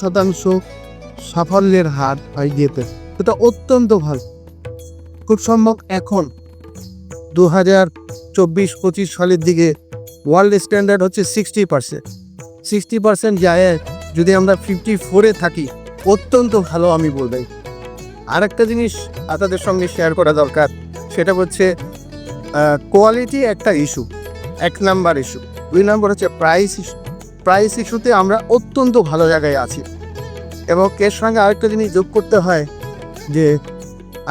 শতাংশ সাফল্যের হার যেতে এটা অত্যন্ত ভালো। খুব সম্ভব এখন দু হাজার চব্বিশ পঁচিশ সালের দিকে ওয়ার্ল্ড স্ট্যান্ডার্ড হচ্ছে সিক্সটি পার্সেন্ট সিক্সটি পার্সেন্ট যায়, যদি আমরা ফিফটি ফোরে থাকি, অত্যন্ত ভালো আমি বলবেন আরেকটা জিনিস আপনাদের সঙ্গে শেয়ার করা দরকার, সেটা হচ্ছে কোয়ালিটি একটা ইস্যু এক নাম্বার ইস্যু দুই নাম্বার হচ্ছে প্রাইস ইস্যু প্রাইস ইস্যুতে আমরা অত্যন্ত ভালো জায়গায় আছি। এবং এর সঙ্গে আরেকটা জিনিস যোগ করতে হয় যে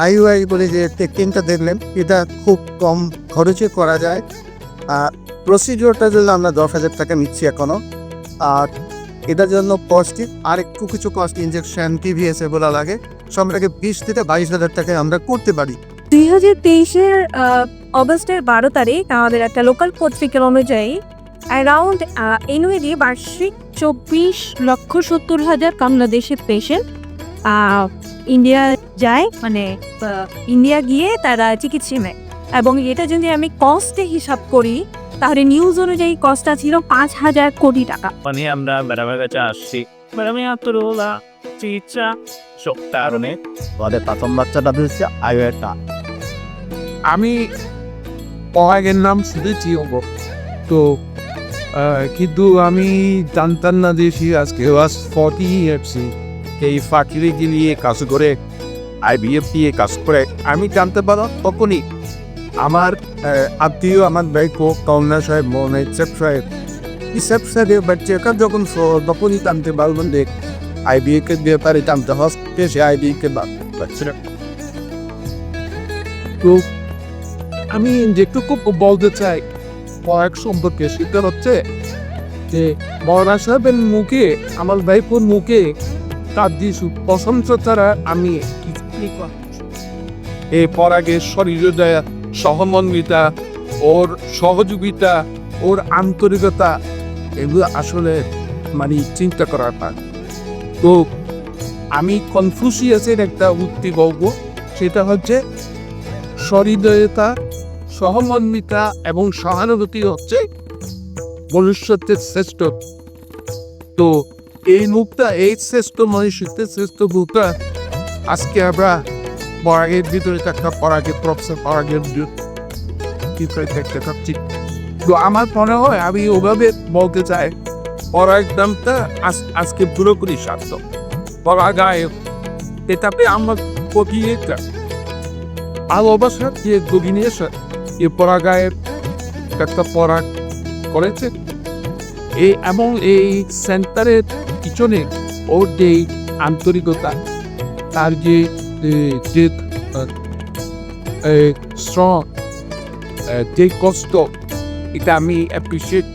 আইইউআই বলে যে টেকনিকটা দেখলেন, এটা খুব কম খরচে করা যায়। আর প্রসিডিওরটার জন্য আমরা দশ হাজার টাকা নিচ্ছি এখনও আর এটার জন্য কস্টই আর একটু কিছু কস্ট ইঞ্জেকশন টিভিএস এগুলো লাগে। সব থেকে বিশ থেকে বাইশ হাজার টাকায় আমরা করতে পারি। দুই হাজার তেইশের অগস্টের বারো তারিখ আমাদের একটা লোকাল পত্রিকার অনুযায়ী অ্যারাউন্ড এনুয়ারি বার্ষিক চব্বিশ লক্ষ সত্তর হাজার বাংলাদেশের পেশেন্ট ইন্ডিয়া যায় মানে ইন্ডিয়া গিয়ে তারা চিকিৎসা নেয়। এবং এটা যদি আমি কস্টে হিসাব করি তাহলে নিউজ অনুযায়ী কস্টটা ছিল পাঁচ হাজার কোটি টাকা। মানে আমরা ম্যাডামের কাছে আসছি। ম্যাডামে আত্মরোলা চিকিৎসা সব কারণে। আমাদের প্রথম বাচ্চাটা হচ্ছে আইওএটা আমি পহাগের নাম ওগো তো কিন্তু আমি জানতাম না যে সে আজকে ওয়াজ ফর্টি ইয়ার্সি এই ফাঁকিরিকে নিয়ে কাজ করে আই আইবিএফ দিয়ে কাজ করে, আমি জানতে পারো তখনই আমার আত্মীয়, আমার ভাই কো কমলা সাহেব, মনে সেফ সাহেব, এই সেফ সাহেবের বাচ্চাটা যখন তখনই জানতে পারবেন যে আইবিএকে ব্যাপারে জানতে হচ্ছে সে আইবিএকে বাচ্চা তো আমি যেটুকু বলতে চাই কয়েক সম্পর্কে সেটা হচ্ছে যে মৌলানা সাহেবের মুখে, আমার ভাইপুর মুখে তার দিশু প্রশংসা ছাড়া আমি কিছুই করা এই পরাগে শরীরদয়া সহমন্বিতা ওর সহযোগিতা, ওর আন্তরিকতা, এগুলো আসলে মানে চিন্তা করার না তো আমি কনফিউসিয়াসের একটা উক্তি বলব, সেটা হচ্ছে সহৃদয়তা সহমর্মিতা এবং সহানুভূতি হচ্ছে মনুষ্যত্বের শ্রেষ্ঠ। তো এই মুখটা এই শ্রেষ্ঠ মনুষ্যত্বের শ্রেষ্ঠ মুখটা আজকে আমরা পরাগের ভিতরে একটা পরাগের প্রফেসর পরাগের ভিতরে দেখতে পাচ্ছি তো আমার মনে হয় আমি ওভাবে বলতে চাই পরাগ নামটা আজ- আজকে পুরোপুরি স্বার্থ পরাগায় এটাতে আমার কবি এটা। ভালোবাসা যে গভীরে এসে এ পরাগায়ের একটা পরাগ করেছে। এই এবং এই সেন্টারের পিছনে ওর যে আন্তরিকতা, তার যে যে স্ট্রং যে কষ্ট, এটা আমি অ্যাপ্রিসিয়েট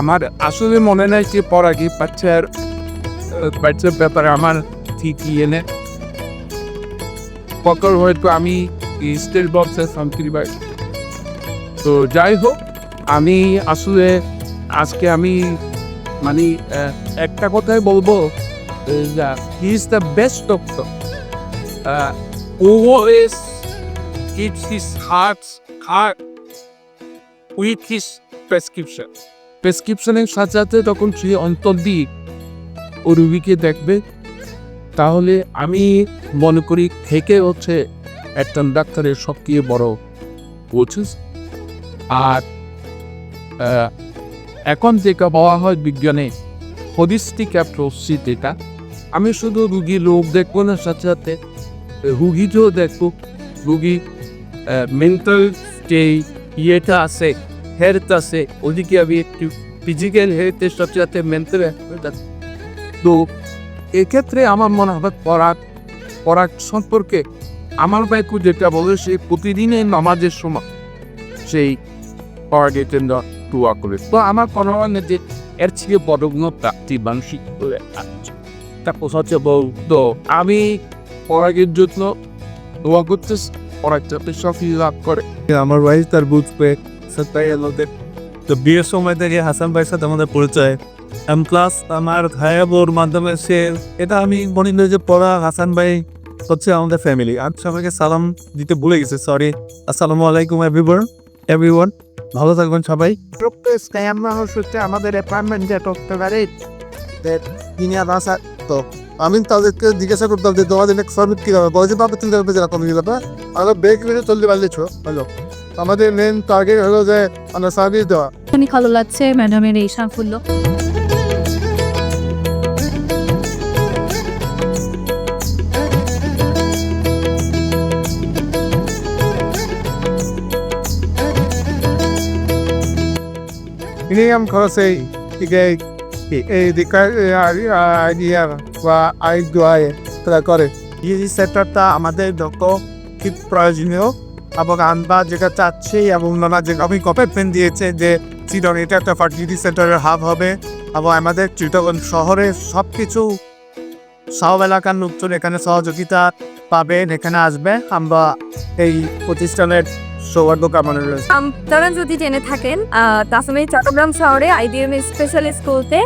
আমার আসলে মনে নাই যে পরাগে বাচ্চার বাচ্চার ব্যাপারে আমার ঠিকই এনে। পকর হয়তো আমি স্টেট বক্সে শান্তি পাই তো যাই হোক, আমি আসলে আজকে আমি মানে একটা কথাই বলব he is the best doctor always keeps his heart heart with his prescription. প্রেসক্রিপশনের সাথে সাথে তখন সে অন্তর দিয়ে ও রুগীকে দেখবে, তাহলে আমি মনে করি থেকে হচ্ছে একজন ডাক্তারের সবচেয়ে বড় কোচিস আর এখন যেটা বলা হয় বিজ্ঞানে হলিস্টিক অ্যাপ্রোচ যেটা, আমি শুধু রুগী লোক দেখব না, সাথে সাথে রুগীকেও দেখব, রুগী মেন্টাল যে ইয়েটা আছে হেলথ আছে, ওদিকে আমি একটু ফিজিক্যাল হেলথের সাথে সাথে মেন্টাল তো, এক্ষেত্রে আমার মনে হয় পরাগ পরাগ সম্পর্কে, আমার বাইকু যেটা বলে সে প্রতিদিনের নামাজের সময়, সেই পরাগের জন্য দোয়া করে তো আমার মনে হয় না যে এর থেকে বড় কোনো প্রাপ্তি মানসিক করে আছে তারপর হচ্ছে বউ তো আমি পরাগের জন্য দোয়া করতেছি পরাগ যাতে সফল লাভ করে আমার ওয়াইফ তার বুঝবে সত্যাই আলোদের তো বিয়ের সময় থেকে হাসান ভাইয়ের সাথে আমাদের পরিচয় এম প্লাস আমার ভাইয়াবোর মাধ্যমে সে এটা আমি মনে করি যে পড়া হাসান ভাই হচ্ছে আমাদের ফ্যামিলি আর সবাইকে সালাম দিতে ভুলে গেছে সরি আসসালামু আলাইকুম এভরিওয়ান এভরিওয়ান ভালো থাকবেন সবাই। আমরা হচ্ছে আমাদের অ্যাপার্টমেন্টে ঢুকতে পারি ইনিয়ার আসা তো আমি তাদেরকে জিজ্ঞাসা করতাম যে তোমাদের নেক্সট সাবমিট কী হবে? বলছি বাবা তুমি করবে যেরকম গেলে আমরা ব্রেক মেরে চলতে পারলে ছো হলো। আমাদের মেন টার্গেট হলো যে আমরা সার্ভিস দেওয়া। ভালো লাগছে ম্যাডামের এই সাফল্য। মিনিমাম খরচে এই এই দিকার আইডিয়া বা আইডিয়া তারা করে এই সেক্টরটা আমাদের যত খুব প্রয়োজনীয় এবং আমরা যেটা চাচ্ছি এবং ওনারা যে আমি কমিটমেন্ট দিয়েছে যে চিটন এটা একটা ফার্টিলিটি সেন্টারের হাব হবে এবং আমাদের চিটগন শহরে সব কিছু সব এলাকার লোকজন এখানে সহযোগিতা পাবেন এখানে আসবে আমরা এই প্রতিষ্ঠানের সৌভাগ্য কামনা রয়েছে আপনারা যদি জেনে থাকেন তাসমি চট্টগ্রাম শহরে আইডিএম স্পেশাল স্কুলতে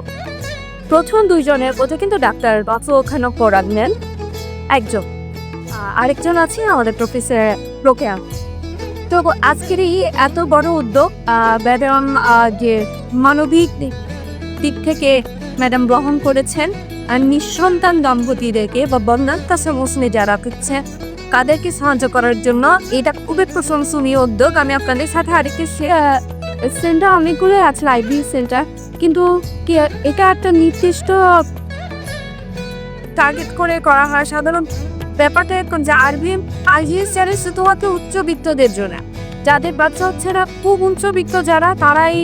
প্রথম দুইজনের মধ্যে কিন্তু ডাক্তার বাসু ওখানে পড়ান নেন। একজন। আরেকজন আছে আমাদের প্রফেসর রোকেয়া তো আজকের এই এত বড় উদ্যোগ ম্যাডাম যে মানবিক দিক- থেকে ম্যাডাম গ্রহণ করেছেন, আর নিঃসন্তান দম্পতিদেরকে বা বন্যাত্মা সমস্যা যারা করছে তাদেরকে সাহায্য করার জন্য এটা খুবই প্রশংসনীয় উদ্যোগ। আমি আপনাদের সাথে আরেকটি সেন্টার অনেকগুলো আছে আইবি সেন্টার। কিন্তু এটা একটা নির্দিষ্ট টার্গেট করে করা হয়। সাধারণ ব্যাপারটা এখন যে আরবি আইজিএস চ্যানেল শুধুমাত্র উচ্চবিত্তদের জন্য। যাদের বাচ্চা হচ্ছে না, খুব উচ্চবিত্ত যারা, তারাই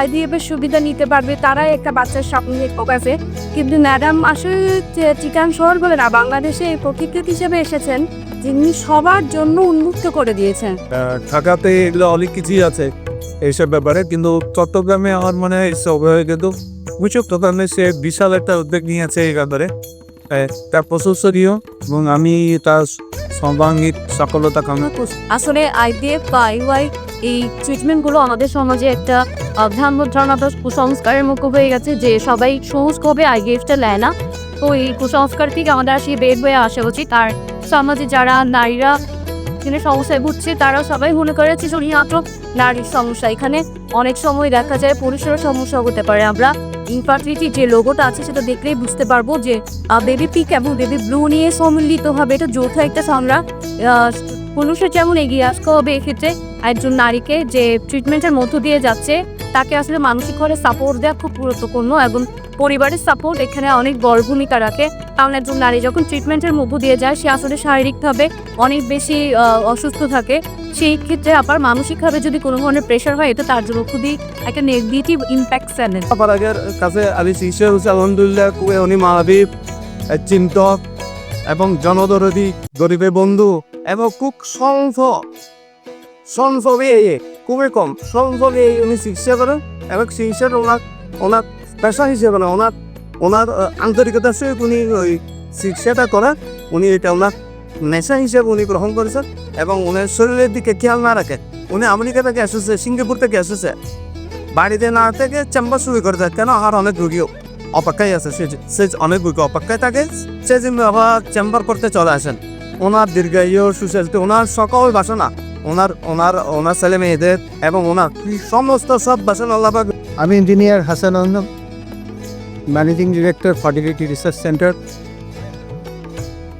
আইডিএফ এর সুবিধা নিতে পারবে। তারাই একটা বাচ্চার স্বপ্ন আছে কিন্তু ম্যাডাম আসলে চিকান শহর বলে না, বাংলাদেশে এই প্রতিকৃত হিসেবে এসেছেন যিনি সবার জন্য উন্মুক্ত করে দিয়েছেন। ঢাকাতে এগুলো অনেক কিছুই আছে এইসব ব্যাপারে, কিন্তু চট্টগ্রামে আমার মনে হয় হয়ে কিন্তু বুঝুক চট্টগ্রামে সে বিশাল একটা উদ্যোগ নিয়েছে এই ব্যাপারে। তার প্রশংসনীয় এবং আমি তার সর্বাঙ্গীন সফলতা কামনা করছি। আসলে আইডিএফ বা আইওয়াই এই ট্রিটমেন্টগুলো আমাদের সমাজে একটা ভ্রান্ত ধারণা কুসংস্কারের মুখ হয়ে গেছে যে সবাই সহজভাবে আইডিএফটা নেয় না। তো এই কুসংস্কার থেকে আমাদের আসলে বের হয়ে আসা উচিত। আর সমাজে যারা নারীরা এখানে সমস্যায় ভুগছে তারা সবাই মনে করেছে শুধুমাত্র নারীর সমস্যা। এখানে অনেক সময় দেখা যায় পুরুষেরও সমস্যা হতে পারে। আমরা ইনফার্টিলিটি যে লোগোটা আছে সেটা দেখলেই বুঝতে পারব যে বেবি পিক এবং বেবি ব্লু নিয়ে সম্মিলিতভাবে এটা যৌথ একটা সংগ্রাম পুরুষের যেমন এগিয়ে আসতে হবে এক্ষেত্রে, একজন নারীকে যে ট্রিটমেন্টের মধ্য দিয়ে যাচ্ছে, তাকে আসলে মানসিক ঘরে সাপোর্ট দেওয়া খুব গুরুত্বপূর্ণ। এবং পরিবারের সাপোর্ট এখানে অনেক বড় ভূমিকা রাখে। কারণ একজন নারী যখন ট্রিটমেন্টের মধ্য দিয়ে যায়, সে আসলে শারীরিকভাবে অনেক বেশি অসুস্থ থাকে। সেই ক্ষেত্রে আবার মানসিকভাবে যদি কোনো ধরনের প্রেশার হয়, এটা তার জন্য খুবই একটা নেগেটিভ ইম্প্যাক্ট ফেলে পারাগের কাছে আমি শিষ্য হচ্ছে আলহামদুলিল্লাহ খুবই উনি মানবিক চিন্তক এবং জনদরদি গরিবের বন্ধু এবং খুব স্বল্প স্বল্প খুবই কম, স্বল্প উনি চিকিৎসা করেন এবং চিকিৎসার ওনার ওনার পেশা হিসেবে না ওনার ওনার আহ, আন্তরিকতার সঙ্গে উনি ওই চিকিৎসাটা করেন উনি এটা ওনার নেশা হিসেবে উনি গ্রহণ করেছেন এবং ওনার শরীরের দিকে খেয়াল না রাখেন উনি আমেরিকা থেকে এসেছে সিঙ্গাপুর থেকে এসেছে। বাড়িতে না থেকে চেম্বার শুরু করে দেয় কেন আর অনেক রুগীও অপেক্ষায় আছে সে সে অনেক রুগী অপেক্ষায় থাকে সে আবার চেম্বার করতে চলে আসেন। ওনার দীর্ঘায়ু সুস্বাস্থ্য ওনার সকল বাসনা ওনার ওনার ওনার ছেলে মেয়েদের এবং ওনার সমস্ত সব বাসনা আল্লাহ আমি engineer Hasan managing director fertility research center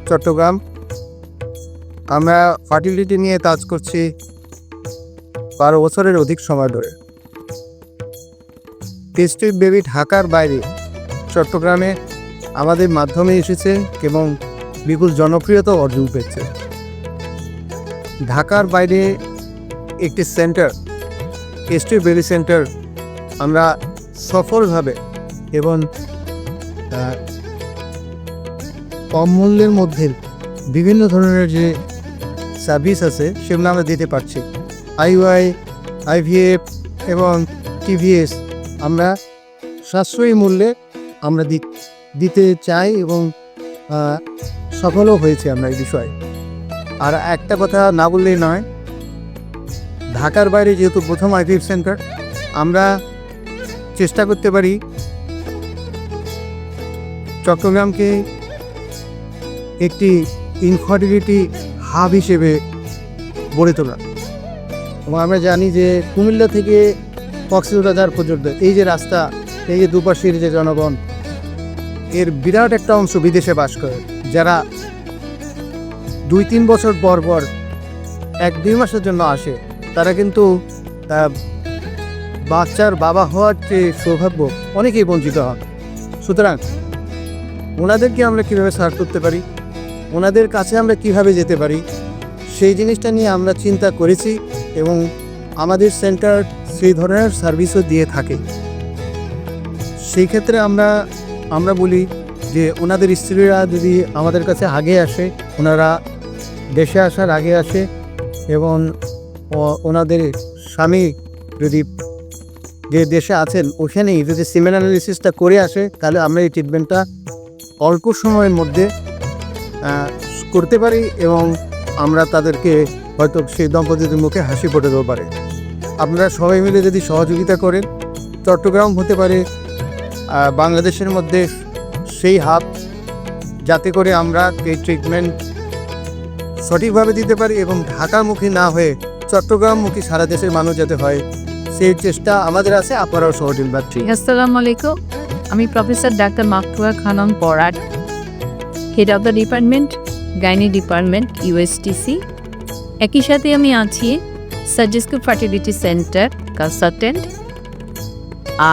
Chittagong আমরা ফার্টিলিটি নিয়ে কাজ করছি বারো বছরের অধিক সময় ধরে। টেস্টেড বেবি ঢাকার বাইরে চট্টগ্রামে আমাদের মাধ্যমে এসেছে এবং বিপুল জনপ্রিয়তা অর্জন পেয়েছে। ঢাকার বাইরে একটি সেন্টার টেস্টেড বেবি সেন্টার আমরা সফলভাবে এবং কম মূল্যের মধ্যে বিভিন্ন ধরনের যে সার্ভিস আছে, সেগুলো আমরা দিতে পারছি। আইওয়াই আইভিএফ এবং টিভিএস আমরা সাশ্রয়ী মূল্যে আমরা দিতে চাই এবং সফলও হয়েছে আমরা এই বিষয়ে। আর একটা কথা না বললেই নয়, ঢাকার বাইরে যেহেতু প্রথম আইভিএফ সেন্টার আমরা চেষ্টা করতে পারি চট্টগ্রামকে একটি ইনফার্টিলিটি হাব হিসেবে গড়ে তোলা। এবং আমরা জানি যে কুমিল্লা থেকে কক্সবাজার পর্যন্ত এই যে রাস্তা, এই যে দুপাশের যে জনগণ, এর বিরাট একটা অংশ বিদেশে বাস করে, যারা দুই তিন বছর পর পর, এক দুই মাসের জন্য আসে, তারা কিন্তু বাচ্চার বাবা হওয়ার যে সৌভাগ্য, অনেকেই বঞ্চিত হন। সুতরাং ওনাদেরকে আমরা কীভাবে সার্ভ করতে পারি? ওনাদের কাছে আমরা কীভাবে যেতে পারি? সেই জিনিসটা নিয়ে আমরা চিন্তা করেছি এবং আমাদের সেন্টার সেই ধরনের সার্ভিসও দিয়ে থাকে। সেই ক্ষেত্রে আমরা আমরা বলি যে ওনাদের স্ত্রীরা যদি আমাদের কাছে আগে আসে, ওনারা দেশে আসার আগে আসে এবং ওনাদের স্বামী যদি যে দেশে আছেন, ওখানেই যদি সিমেন অ্যানালিসিসটা করে আসে, তাহলে আমরা এই ট্রিটমেন্টটা অল্প সময়ের মধ্যে করতে পারি এবং আমরা তাদেরকে হয়তো সেই দম্পতিদের মুখে হাসি ফুটে দেবো পারে। আপনারা সবাই মিলে যদি সহযোগিতা করেন, চট্টগ্রাম হতে পারে বাংলাদেশের মধ্যে সেই হাব যাতে করে আমরা এই ট্রিটমেন্ট সঠিকভাবে দিতে পারি এবং ঢাকামুখী না হয়ে চট্টগ্রামমুখী সারা দেশের মানুষ যাতে হয়, সেই চেষ্টা আমাদের আছে, আপনারাও সহযোগিতা আসসালামু আলাইকুম। আমি প্রফেসর ডাক্তার মাকতুয়া Khanam পরাট head of the department gynae department USTC একই সাথে আমি আছি সাজেস্কু ফার্টিলিটি সেন্টার কনসালটেন্ট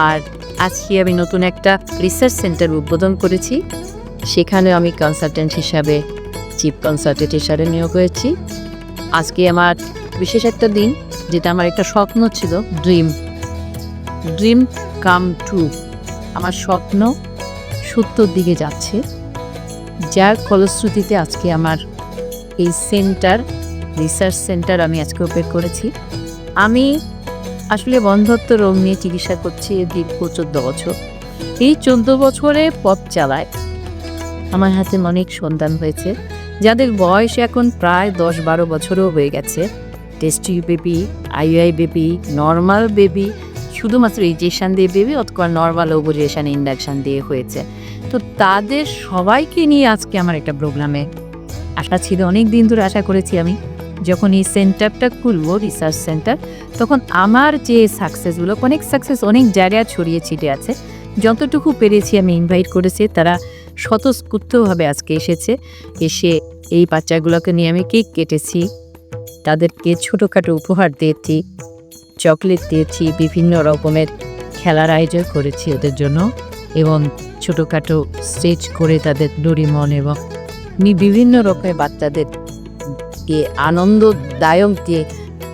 আর আজকে আমি নতুন একটা রিসার্চ সেন্টার উদ্বোধন করেছি। সেখানে আমি কনসালটেন্ট হিসাবে চিফ কনসালটেন্ট হিসাবে নিয়োগ হয়েছি। আজকে আমার বিশেষ একটা দিন, যেটা আমার একটা স্বপ্ন ছিল ড্রিম ড্রিম কাম ট্রু আমার স্বপ্ন সত্যর দিকে যাচ্ছে। যার ফলশ্রুতিতে আজকে আমার এই সেন্টার, রিসার্চ সেন্টার আমি আজকে ওপেন করেছি। আমি আসলে বন্ধত্ব রোগ নিয়ে চিকিৎসা করছি দীর্ঘ চোদ্দ বছর। এই চোদ্দ বছরে পথ চালায়। আমার হাতে অনেক সন্তান হয়েছে, যাদের বয়স এখন প্রায় দশ বারো বছরও হয়ে গেছে। টেস্টি বেবি আইআই বেবি, নর্মাল বেবি শুধুমাত্র ইজেকশান দিয়ে বেবি অথবা নর্মাল ওভুলেশন ইন্ডাকশান দিয়ে হয়েছে। তো তাদের সবাইকে নিয়ে আজকে আমার একটা প্রোগ্রামে আশা ছিল অনেক দিন ধরে আশা করেছি আমি, যখন এই সেন্টারটা খুলবো রিসার্চ সেন্টার তখন আমার যে সাকসেসগুলো অনেক সাকসেস অনেক জায়গায় ছড়িয়ে ছিটে আছে। যতটুকু পেরেছি আমি ইনভাইট করেছি, তারা স্বতঃস্ফূর্তভাবে আজকে এসেছে। এসে এই বাচ্চাগুলোকে নিয়ে আমি কেক কেটেছি, তাদেরকে ছোটোখাটো উপহার দিয়েছি। চকলেট দিয়েছি, বিভিন্ন রকমের খেলার আয়োজন করেছি ওদের জন্য এবং ছোটোখাটো স্টেজ করে তাদের ডরিমন এবং বিভিন্ন রকমের বাচ্চাদের যে আনন্দদায়ক যে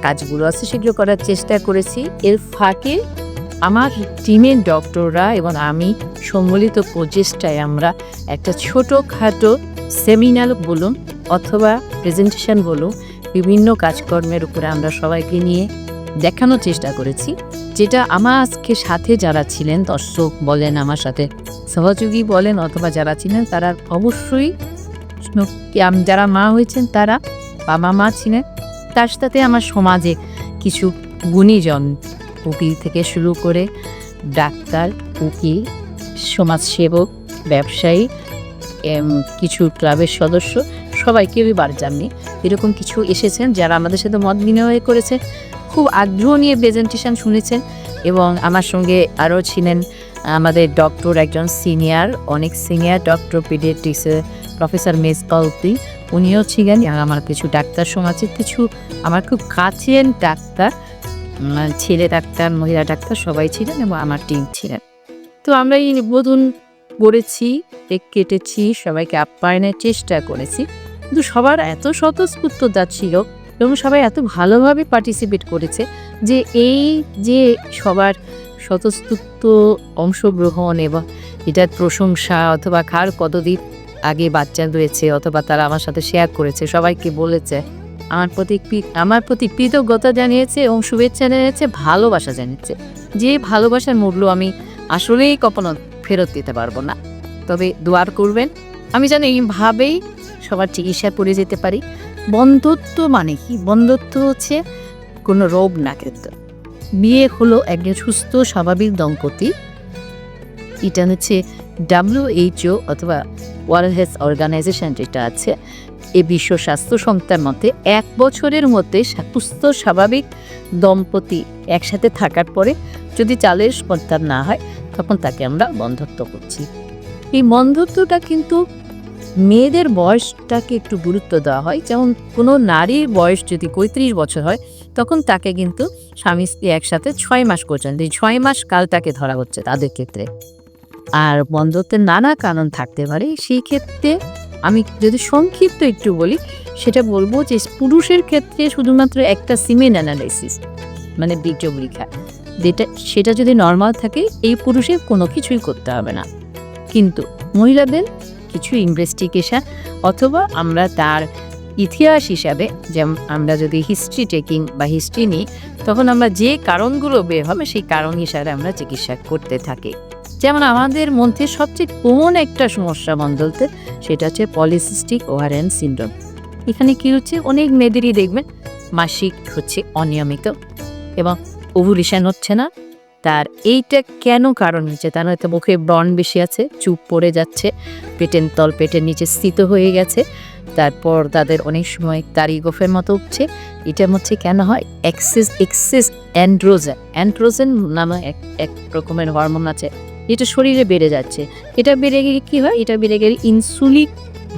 কাজগুলো আছে সেগুলো করার চেষ্টা করেছি। এর ফাঁকে আমার টিমের ডক্টররা এবং আমি সম্মিলিত প্রচেষ্টায় আমরা একটা ছোটোখাটো সেমিনার বলুন অথবা প্রেজেন্টেশন বলুন, বিভিন্ন কাজকর্মের উপরে আমরা সবাইকে নিয়ে দেখানোর চেষ্টা করেছি, যেটা আমার আজকে সাথে যারা ছিলেন, দর্শক বলেন আমার সাথে, সহযোগী বলেন অথবা যারা ছিলেন, তারা অবশ্যই যারা মা হয়েছেন, তারা বাবা মা ছিলেন। তার সাথে আমার সমাজে কিছু গুণীজন উকিল থেকে শুরু করে ডাক্তার, উকিল, সমাজসেবক, ব্যবসায়ী কিছু ক্লাবের সদস্য সবাই কেউই বার যাননি এরকম কিছু এসেছেন যারা আমাদের সাথে মত বিনিময় করেছে। খুব আগ্রহ নিয়ে প্রেজেন্টেশন শুনেছেন এবং আমার সঙ্গে আরও ছিলেন আমাদের ডক্টর একজন সিনিয়র অনেক সিনিয়র ডক্টর পিডিয়াট্রিক্সের প্রফেসর মেস কলতি উনিও ছিলেন, আর আমার কিছু ডাক্তার সমাজের কিছু আমার খুব কাছের ডাক্তার ছেলে ডাক্তার, মহিলা ডাক্তার সবাই ছিলেন এবং আমার টিম ছিলেন। তো আমরা এই উদ্বোধন করেছি কেটেছি, সবাইকে আপ্যায়নের চেষ্টা করেছি। কিন্তু সবার এত স্বতঃস্ফূর্ততা ছিল এবং সবাই এত ভালোভাবে পার্টিসিপেট করেছে যে এই যে সবার স্বতঃস্ফূর্ত অংশগ্রহণ এবং এটার প্রশংসা অথবা কার কতদিন আগে বাচ্চা রয়েছে অথবা তারা আমার সাথে শেয়ার করেছে, সবাইকে বলেছে, আমার প্রতি আমার প্রতি কৃতজ্ঞতা জানিয়েছে এবং শুভেচ্ছা জানিয়েছে, ভালোবাসা জানিয়েছে। যে ভালোবাসার মূল্য আমি আসলেই কখনো ফেরত দিতে পারব না। তবে দোয়ার করবেন, আমি যেন এইভাবেই সবার চিকিৎসা করে যেতে পারি। বন্ধুত্ব মানে কি? বন্ধুত্ব হচ্ছে কোনো রোগ না কিন্তু। বিয়ে হলো একজন সুস্থ, স্বাভাবিক দম্পতি। এটা হচ্ছে ডাব্লিউএইচও অথবা ওয়ার্ল্ড হেলথ অর্গানাইজেশন যেটা আছে, এ বিশ্ব স্বাস্থ্য সংস্থার মতে এক বছরের মধ্যে সুস্থ, স্বাভাবিক দম্পতি একসাথে থাকার পরে যদি চালের সন্তান না হয়, তখন তাকে আমরা বন্ধত্ব করছি। এই বন্ধত্বটা কিন্তু মেয়েদের বয়সটাকে একটু গুরুত্ব দেওয়া হয়। যেমন কোনো নারীর বয়স যদি পঁয়ত্রিশ বছর হয়, তখন তাকে কিন্তু স্বামী স্ত্রী একসাথে ছয় মাস পর্যন্ত এই ছয় মাস কালটাকে ধরা হচ্ছে তাদের ক্ষেত্রে। আর বন্ধত্বের নানা কারণ থাকতে পারে। সেই ক্ষেত্রে আমি যদি সংক্ষিপ্ত একটু বলি, সেটা বলব যে পুরুষের ক্ষেত্রে শুধুমাত্র একটা সিমেন অ্যানালাইসিস মানে বীর্য পরীক্ষা, যেটা, সেটা যদি নর্মাল থাকে, এই পুরুষের কোনো কিছুই করতে হবে না। কিন্তু মহিলাদের কিছু ইনভেস্টিগেশন অথবা আমরা তার ইতিহাস হিসাবে যেমন আমরা যদি হিস্ট্রি টেকিং বা হিস্ট্রি নিই, তখন আমরা যে কারণগুলো বের হবে, সেই কারণ হিসাবে আমরা চিকিৎসা করতে থাকি। যেমন আমাদের মধ্যে সবচেয়ে কমন একটা সমস্যা মন্ডলতে সেটা হচ্ছে পলিসিস্টিক ওভারেন সিন্ড্রোম এখানে কি হচ্ছে? অনেক মেয়েদেরই দেখবেন, মাসিক হচ্ছে অনিয়মিত এবং ওভুলেশন হচ্ছে না। তার এইটা কেন কারণ হচ্ছে তার হয়তো মুখে ব্রণ বেশি আছে, চুপ পড়ে যাচ্ছে, পেটের তল পেটের নিচে স্থিত হয়ে গেছে। তারপর তাদের অনেক সময় তারি গোফের মতো উঠছে এটা হচ্ছে কেন হয়? এক্সেস এক্সেস অ্যান্ড্রোজেন অ্যান্ড্রোজেন নামে এক এক রকমের হরমোন আছে। এটা শরীরে বেড়ে যাচ্ছে। এটা বেড়ে গেলে কী হয়? এটা বেড়ে গেলে ইনসুলিন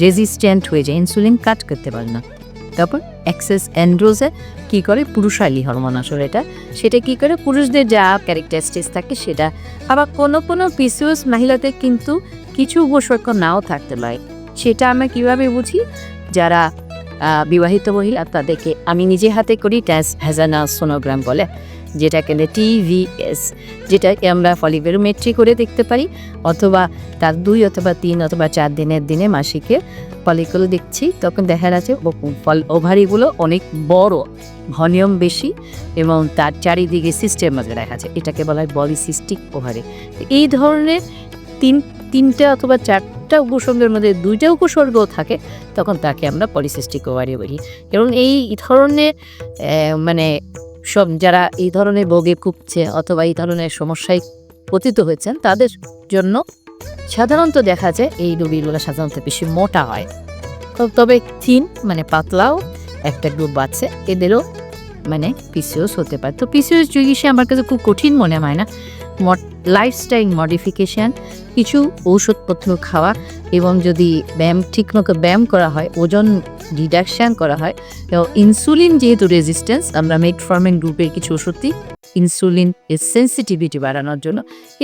রেজিস্ট্যান্ট হয়ে যায়। ইনসুলিন কাজ করতে পারে না। তারপর এক্সেস অ্যান্ড্রোজে কী করে? পুরুষালী হরমোন আসলে এটা। সেটা কি করে? পুরুষদের যা ক্যারেক্টারিস্টিক্স থাকে সেটা। আবার কোনো কোনো পিসিওস মহিলাদের কিন্তু কিছু উপসর্গ নাও থাকতে পারে। সেটা আমরা কীভাবে বুঝি? যারা বিবাহিত মহিলা, তাদেরকে আমি নিজে হাতে করি ট্যাস হ্যাজানা সোনোগ্রাম বলে। যেটাকে টিভিএস যেটাকে আমরা ফলিবেরোমেট্রি করে দেখতে পারি, অথবা তার দুই অথবা তিন অথবা চার দিনের দিনে মাসিকে ফলিগুলো দেখছি, তখন দেখা যাচ্ছে ফল ওভারিগুলো অনেক বড় ভলিউম বেশি, এবং তার চারিদিকে সিস্টেম দেখা যাচ্ছে, এটাকে বলা হয় বলিসিস্টিক ওভারি এই ধরনের তিন, তিনটা অথবা চারটা উপসর্গের মধ্যে দুইটা উপসর্গ থাকে, তখন তাকে আমরা পলিসিস্টিক ওভারি বলি। এবং এই ধরনের মানে সব যারা এই ধরনের রোগে ভুগছে অথবা এই ধরনের সমস্যায় পতিত হয়েছেন, তাদের জন্য সাধারণত দেখা যায় এই রোগীগুলো সাধারণত বেশি মোটা হয়। তবে থিন মানে পাতলাও একটা গ্রুপ আছে। এদেরও মানে পিসিওস হতে পারে। তো পিসিওস চিকিৎসা আমার কাছে খুব কঠিন মনে হয় না। লাইফস্টাইল মডিফিকেশান কিছু ঔষধপত্র খাওয়া এবং যদি ব্যায়াম ঠিকমতো ব্যায়াম করা হয়, ওজন ডিডাকশান করা হয়। তো ইনসুলিন যেহেতু রেজিস্ট্যান্স আমরা মেটফর্মিন গ্রুপের কিছু ওষুধ দিই ইনসুলিন এর সেন্সিটিভিটি বাড়ানোর জন্য।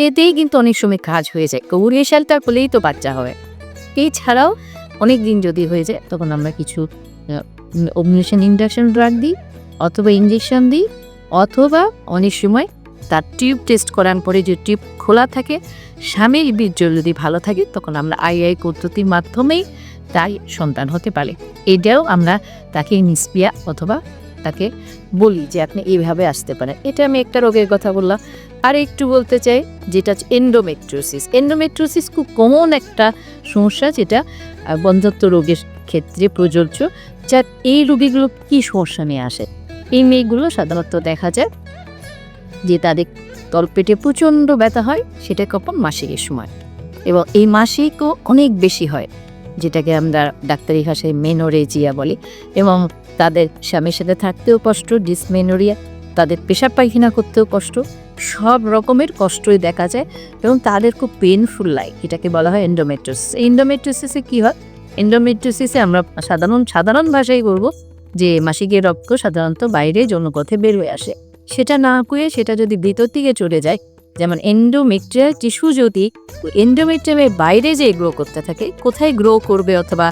এতেই কিন্তু অনেক সময় কাজ হয়ে যায়। কৌরিয়াশালটা করলেই তো বাচ্চা হবে। এছাড়াও অনেক দিন যদি হয়ে যায়, তখন আমরা কিছু অবনেশন ইন্ডাকশন ড্রাগ দিই অথবা ইঞ্জেকশন দিই অথবা অনেক সময় তার টিউব টেস্ট করার পরে যে টিউব খোলা থাকে, স্বামীর বীর্য যদি ভালো থাকে, তখন আমরা আইআই পদ্ধতির মাধ্যমেই তাই সন্তান হতে পারে। এটাও আমরা তাকে নিসপিয়া অথবা তাকে বলি যে আপনি এইভাবে আসতে পারেন। এটা আমি একটা রোগের কথা বললাম। আর একটু বলতে চাই, যেটা হচ্ছে এন্ডোমেট্রোসিস এন্ডোমেট্রোসিস খুব কমন একটা সমস্যা যেটা বন্ধত্ব রোগের ক্ষেত্রে প্রযোজ্য, যার এই রোগীগুলো কি সমস্যা নিয়ে আসে? এই মেয়েগুলো সাধারণত দেখা যায় যে তাদের তলপেটে প্রচণ্ড ব্যথা হয়, সেটা কখন মাসিকের সময়। এবং এই মাসিকও অনেক বেশি হয়। যেটাকে আমরা ডাক্তারি ভাষায় মেনোরেজিয়া বলি, এবং তাদের স্বামীর সাথে থাকতেও কষ্ট, ডিসমেনোরিয়া, তাদের পেশাব পায়খানা করতেও কষ্ট, সব রকমের কষ্টই দেখা যায়, এবং তাদের খুব পেনফুল লাগে এটাকে বলা হয় এন্ডোমেট্রোসিস এন্ডোমেট্রোসিসে কী হয়? এন্ডোমেট্রোসিসে আমরা সাধারণ সাধারণ ভাষায় বলব যে মাসিকের রক্ত সাধারণত বাইরে যৌনপথে বের হয়ে আসে। সেটা না করে সেটা যদি ভিতর দিকে চলে যায় যেমন এন্ডোমেট্রিয়াল টিস্যু যদি এন্ডোমেট্রিয়ামের বাইরে যে গ্রো করতে থাকে, কোথায় গ্রো করবে অথবা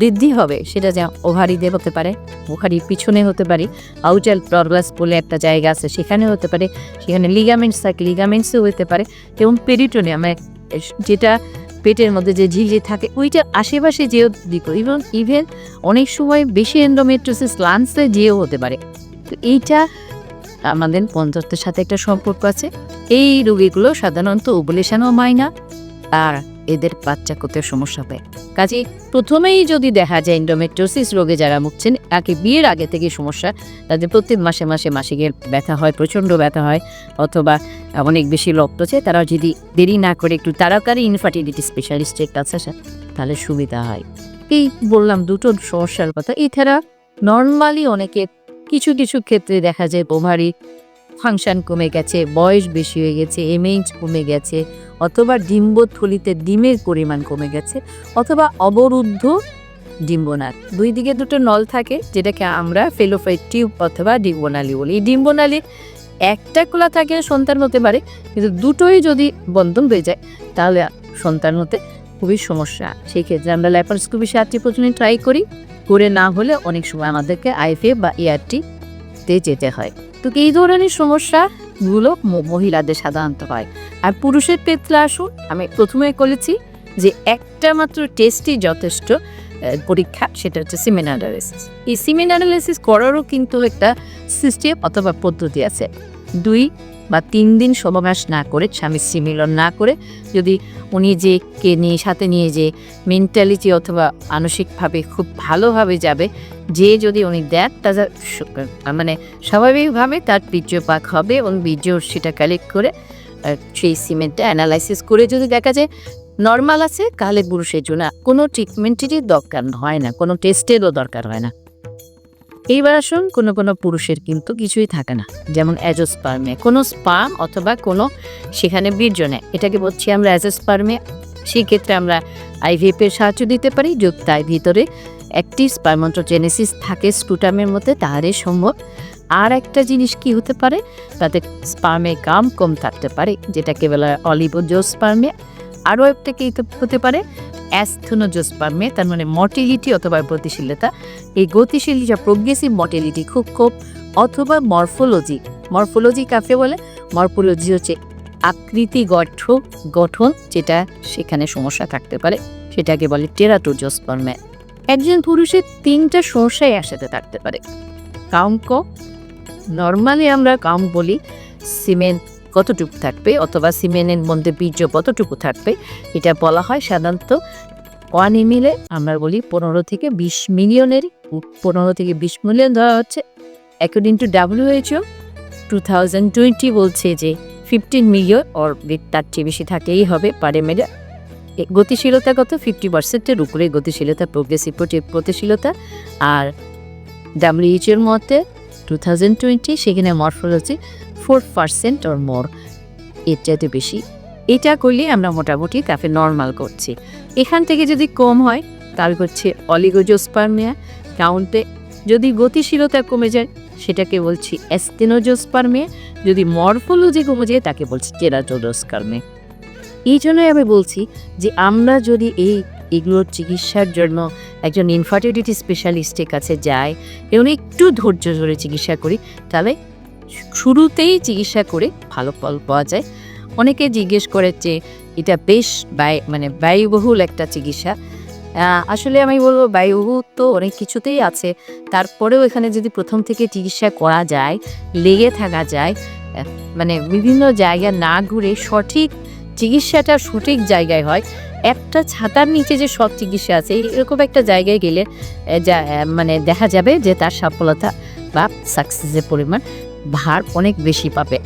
বৃদ্ধি হবে সেটা যেমন ওভারিতে হতে পারে ওভারির পিছনে হতে পারে আউটাল প্রগ্লাস বলে একটা জায়গা আছে সেখানে হতে পারে, সেখানে লিগামেন্টস থাকে লিগামেন্টসও হতে পারে এবং পেরিটোনিয়ামে যেটা পেটের মধ্যে যে ঝিঝি থাকে, ওইটা আশেপাশে যেও দিক এবং ইভেন অনেক সময় বেশি এন্ডোমেট্রোসিস লান্সে যেও হতে পারে। তো এইটা আমাদের বন্ধত্বের সাথে একটা সম্পর্ক আছে। এই রোগীগুলো সাধারণত ওবুলেশনও হয় না আর এদের বাচ্চা করতে সমস্যা হয়? কাজে প্রথমেই যদি দেখা যায় এন্ডোমেট্রোসিস রোগে যারা ভুগছেন আগে বিয়ের আগে থেকে সমস্যা। তাদের প্রত্যেক মাসে মাসে মাসিকের ব্যথা হয়, প্রচণ্ড ব্যথা হয়। অথবা অনেক বেশি রক্ত চায়, তারা যদি দেরি না করে একটু তাড়াতাড়ি ইনফার্টিলিটি স্পেশালিস্টের কাছে আসে, তাহলে সুবিধা হয়। এই বললাম দুটো সমস্যার কথা। এছাড়া নর্মালি অনেকে কিছু কিছু ক্ষেত্রে দেখা যায় বোমারি ফাংশন কমে গেছে, বয়স বেশি হয়ে গেছে এমএইচ কমে গেছে, অথবা ডিম্বথলিতে ডিমের পরিমাণ কমে গেছে, অথবা অবরুদ্ধ ডিম্বনাল দুই দিকে দুটো নল থাকে, যেটাকে আমরা ফেলোফাইড টিউব অথবা ডিম্বনালি বলি। এই ডিম্বনালি একটা খোলা থাকে, সন্তান হতে পারে, কিন্তু দুটোই যদি বন্ধন হয়ে যায়, তাহলে সন্তান হতে খুবই সমস্যা। সেই ক্ষেত্রে আমরা ল্যাপারস্কোপি সাহায্যে প্রথমে ট্রাই করি। করে না হলে অনেক সময় আমাদেরকে আইফিএফ বা তে যেতে হয়। তো এই ধরনের সমস্যাগুলো মহিলাদের সাধারণত হয়। আর পুরুষের ক্ষেত্রে আসুন, আমি প্রথমে বলেছি যে একটা মাত্র টেস্টই যথেষ্ট পরীক্ষা, সেটা হচ্ছে সিমেন অ্যানালাইসিস এই সিমেন অ্যানালাইসিস করারও কিন্তু একটা সিস্টেম অথবা পদ্ধতি আছে। দুই বা তিন দিন সমবাস না করে, স্বামী সিমিলন না করে, যদি উনি যে কে নিয়ে, সাথে নিয়ে যে মেন্টালিটি অথবা মানসিকভাবে খুব ভালোভাবে যাবে, যে যদি উনি দেন তাদের মানে স্বাভাবিকভাবে তার বীর্যপাক হবে এবং বীর্য সেটা কালেক্ট করে সেই সিমেন্টটা অ্যানালাইসিস করে যদি দেখা যায় নর্মাল আছে কালে পুরুষের জন্য কোনো ট্রিটমেন্টেরই দরকার হয় না, কোনো টেস্টেরও দরকার হয় না। এইবার আসুন, কোনো কোনো পুরুষের কিন্তু কিছুই থাকে না। যেমন অ্যাজোস্পার্মে, কোনো স্পাম অথবা কোনো সেখানে বীর্য নেয় এটাকে বলছি আমরা অ্যাজোস্পার্মে। সেই ক্ষেত্রে আমরা আইভিএফের সাহায্য দিতে পারি যদি তাই ভিতরে একটি স্পার্মন্টোজেনেসিস থাকে স্পুটামের মধ্যে তাহারে সম্ভব। আর একটা জিনিস কি হতে পারে? তাতে স্পার্মে গাম কম থাকতে পারে, যেটাকে বলা অলিভোজোস্পার্মে। আরও একটা কি হতে- পারে? অ্যাস্থোনোজোস্পার্মে, তার মানে মর্টিলিটি অথবা গতিশীলতা। এই গতিশীলতা প্রোগ্রেসিভ মর্টিলিটি খুব খুব অথবা মরফোলজি। মরফোলজি কাকে বলে? মরফোলজি হচ্ছে আকৃতি গঠন গঠন, যেটা সেখানে সমস্যা থাকতে পারে। সেটাকে বলে টেরাটোজোস্পার্মে। একজন পুরুষের তিনটা সমস্যাই একসাথে থাকতে পারে। কাউন্ট নর্মালি আমরা কাউন্ট বলি, সিমেন্ট কতটুকু থাকবে অথবা সিমেনের মধ্যে বীর্য কতটুকু থাকবে, এটা বলা হয় সাধারণত ওয়ান এমিলে আমরা বলি পনেরো থেকে বিশ মিলিয়নের পনেরো থেকে বিশ মিলিয়ন ধরা হচ্ছে। According to WHO two thousand twenty বলছে যে ফিফটিন মিলিয়ন ওর তার চেয়ে বেশি থাকলেই হবে, পারে মেরে। এ- গতিশীলতা কত ফিফটি পার্সেন্টের উপরে গতিশীলতা প্রোগ্রেসিভ গতিশীলতা আর ডাব্লিউএইচের মতে টু থাউজেন্ড টোয়েন্টি সেখানে morphology four percent or more এর চাইতে বেশি। এটা করলে আমরা মোটামুটি কাফে নর্মাল করছি। এখান থেকে যদি কম হয়, তার হচ্ছে অলিগোজোস্পার্মিয়া কাউন্টে যদি গতিশীলতা কমে যায়, সেটাকে বলছি অ্যাস্টেনোজোস্পার্মিয়া যদি মরফোলজি কমে যায়, তাকে বলছি টেরাটোডোস্পার্মে এই জন্যই আমি বলছি যে আমরা যদি এই এগুলোর চিকিৎসার জন্য একজন ইনফার্টিলিটি স্পেশালিস্টের কাছে যাই এবং একটু ধৈর্য ধরে চিকিৎসা করি, তাহলে শুরুতেই চিকিৎসা করে ভালো ফল পাওয়া যায়। অনেকে জিজ্ঞেস করে যে, এটা বেশ ব্যয় মানে ব্যয়বহুল একটা চিকিৎসা। আসলে আমি বলব ব্যয়বহুল তো অনেক কিছুতেই আছে। তারপরেও এখানে যদি প্রথম থেকে চিকিৎসা করা যায়, লেগে থাকা যায় মানে বিভিন্ন জায়গা না ঘুরে সঠিক চিকিৎসাটা সঠিক জায়গায় হয়। একটা ছাতার নিচে যে সব চিকিৎসা আছে, এরকম একটা জায়গায় গেলে যা মানে দেখা যাবে যে তার সফলতা বা সাকসেসের পরিমাণ, ভার অনেক বেশি পাবে।